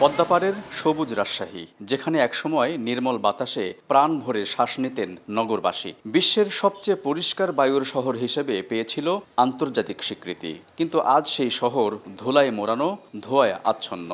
পদ্মাপাড়ের সবুজ রাজশাহী, যেখানে একসময় নির্মল বাতাসে প্রাণ ভরে শ্বাস নিতেন নগরবাসী। বিশ্বের সবচেয়ে পরিষ্কার বায়ুর শহর হিসেবে পেয়েছিল আন্তর্জাতিক স্বীকৃতি। কিন্তু আজ সেই শহর ধুলায় মোড়ানো, ধোয়ায় আচ্ছন্ন।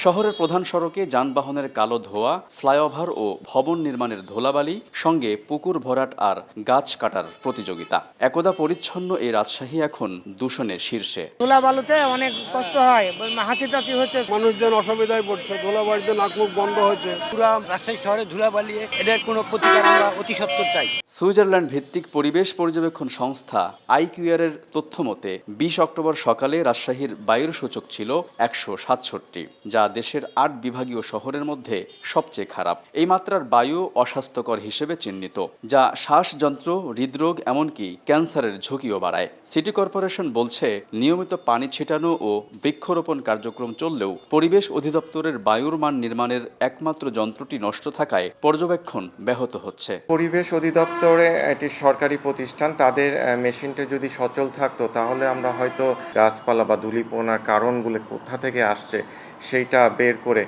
শহরের প্রধান সড়কে যানবাহনের কালো ধোয়া ফ্লাইওভার ও ভবন নির্মাণের ধুলাবালি সঙ্গে পুকুর ভরাট আর গাছ কাটার প্রতিযোগিতা। একদা পরিচ্ছন্ন এই রাজশাহী এখন দূষণের শীর্ষে। তুলা বালুতে অনেক কষ্ট হয় হাসি টাসি হচ্ছে। মানুষজন অসুবিধায় পড়ছে ধুলাবাড়িতে নাক মুখ বন্ধ হয়েছে পুরা রাজশাহী শহরে ধুলাবালিয়ে এদের কোনো প্রতিকার আমরা অতি সত্বর চাই। সুইজারল্যান্ড ভিত্তিক পরিবেশ পর্যবেক্ষণ সংস্থা আইকিউআর তথ্য মতে, বিশ অক্টোবর সকালে রাজশাহীর বায়ুর সূচক ছিল একশো সাতষট্টি, যা দেশের আট বিভাগীয় শহরের মধ্যে সবচেয়ে খারাপ। এই মাত্রার বায়ু অস্বাস্থ্যকর হিসেবে চিহ্নিত, যা শ্বাসযন্ত্র, হৃদরোগ, এমনকি ক্যান্সারের ঝুঁকিও বাড়ায়। সিটি কর্পোরেশন বলছে, নিয়মিত পানি ছিটানো ও বৃক্ষরোপণ কার্যক্রম চললেও পরিবেশ অধিদপ্তরের বায়ুর মান নির্মাণের একমাত্র যন্ত্রটি নষ্ট থাকায় পর্যবেক্ষণ ব্যাহত হচ্ছে। পরিবেশ অধিদপ্তরে এটি সরকারি প্রতিষ্ঠান তাদের মেশিনটা যদি সচল থাকতো তাহলে আমরা হয়তো গাছপালা বা ধুলিপোনার কারণগুলো কোথা থেকে আসছে সেইটা বের করে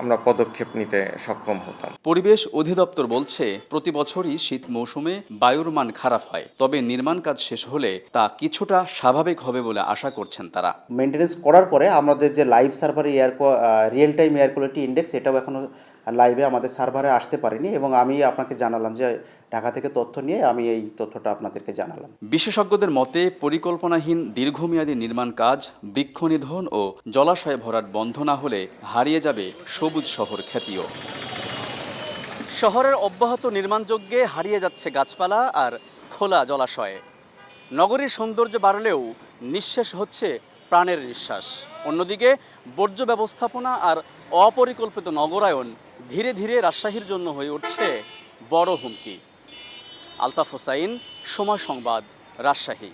আমরা পদক্ষেপ নিতে সক্ষম হতাম। পরিবেশ অধিদপ্তর বলছে প্রতি বছরই শীত মৌসুমে বায়ুর মান খারাপ হয় তবে নির্মাণ কাজ শেষ হলে তা কিছুটা স্বাভাবিক হবে বলে আশা করছেন তারা। মেনটেনেন্স করার পরে আমাদের যে live server air real time air quality index এটাও এখনও লাইভে আমাদের সার্ভারে আসতে পারেনি এবং আমি আপনাকে জানালাম যে ঢাকা থেকে তথ্য নিয়ে আমি এই তথ্যটা আপনাদেরকে জানালাম। বিশেষজ্ঞদের মতে পরিকল্পনাহীন দীর্ঘমেয়াদী নির্মাণ কাজ বৃক্ষ নিধন ও জলাশয় ভরাট বন্ধ না হলে হারিয়ে যাবে সবুজ শহর খ্যাতিও। শহরের অব্যাহত নির্মাণযজ্ঞে হারিয়ে যাচ্ছে গাছপালা আর খোলা জলাশয়ে। নগরীর সৌন্দর্য বাড়লেও নিঃশেষ হচ্ছে প্রাণের নিঃশ্বাস। অন্যদিকে বর্জ্য ব্যবস্থাপনা আর অপরিকল্পিত নগরায়ন ধীরে ধীরে রাজশাহীর জন্য হয়ে উঠছে বড় হুমকি। আলতাফ হোসাইন সময় সংবাদ রাজশাহী।